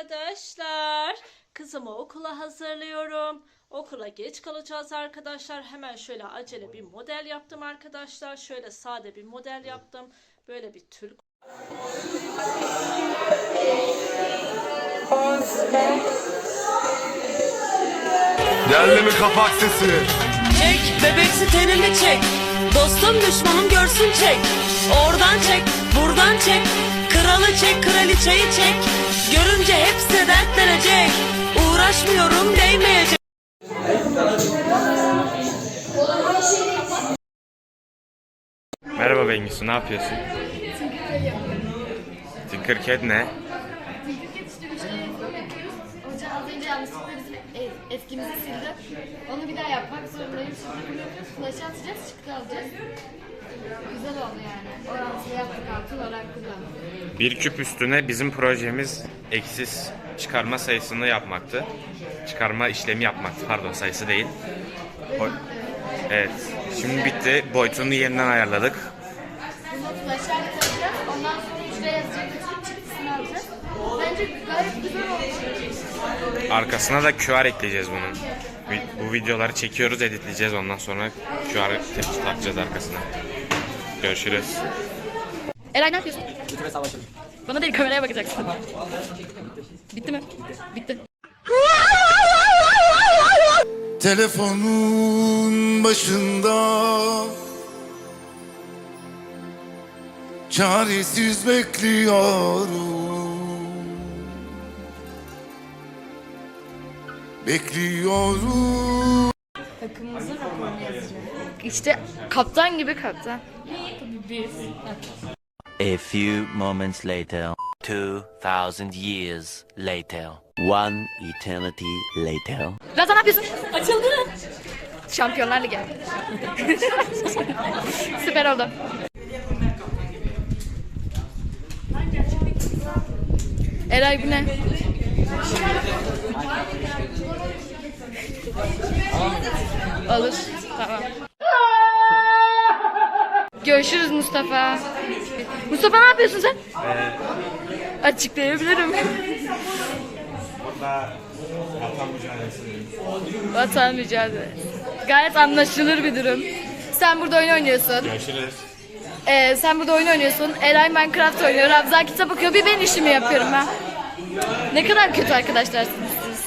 arkadaşlar. Kızımı okula hazırlıyorum. Okula geç kalacağız arkadaşlar. Hemen şöyle acele bir model yaptım arkadaşlar. Şöyle sade bir model yaptım. Böyle bir tül Geldi mi kapak sesi? Çek bebeksi tenini çek Dostum düşmanım görsün çek Oradan çek buradan çek Kralı çek kraliçeyi çek Görünce hepsi dertlenecek Uğraşmıyorum değmeyecek Merhaba Bengisu, ne yapıyorsun? Tinkercad ne? Tinkercad işte bir şey yapıyoruz. Hoca az önce yanlışlıkla bizim e- eskimizi sildi. Onu bir daha yapmak zorundayım. Şimdi bunu yapıyoruz. Flash'ı atacağız, çıktı alacağız. Güzel oldu yani. Orantılı yaptık altın olarak kullandık. Bir küp üstüne bizim projemiz eksiz çıkarma sayısını yapmaktı. Çıkarma işlemi yapmaktı, pardon sayısı değil. O- evet, şimdi bitti. Boyutunu yeniden ayarladık. Bunu flash'a atacağız. Ondan sonra şuraya yazacak. Bütün çıktısını alacağız. Bence gayet güzel oldu. Arkasına da QR ekleyeceğiz bunun. Bu videoları çekiyoruz, editleyeceğiz. Ondan sonra QR takacağız arkasına. Görüşürüz. Eray ne yapıyorsun? Bana değil kameraya bakacaksın. Bitti mi? Bitti. Telefonun başında Çaresiz bekliyorum Bekliyorum İşte kaptan gibi kaptan. A few moments later, 2000 years later, one eternity later. Ramazan ne yapıyorsun? Açıldı. Şampiyonlar Ligi. Süper oldu. Eray bu ne? Olur. Tamam. Görüşürüz Mustafa. Mustafa ne yapıyorsun sen? Açıklayabilirim. Vatan mücadelesi. Vatan mücadelesi. Gayet anlaşılır bir durum. Sen burada oyun oynuyorsun. Görüşürüz. Ee, sen burada oyun oynuyorsun. Eray Minecraft oynuyor. Ramza kitap okuyor. Bir ben işimi yapıyorum ha. Ne kadar kötü arkadaşlarsınız siz.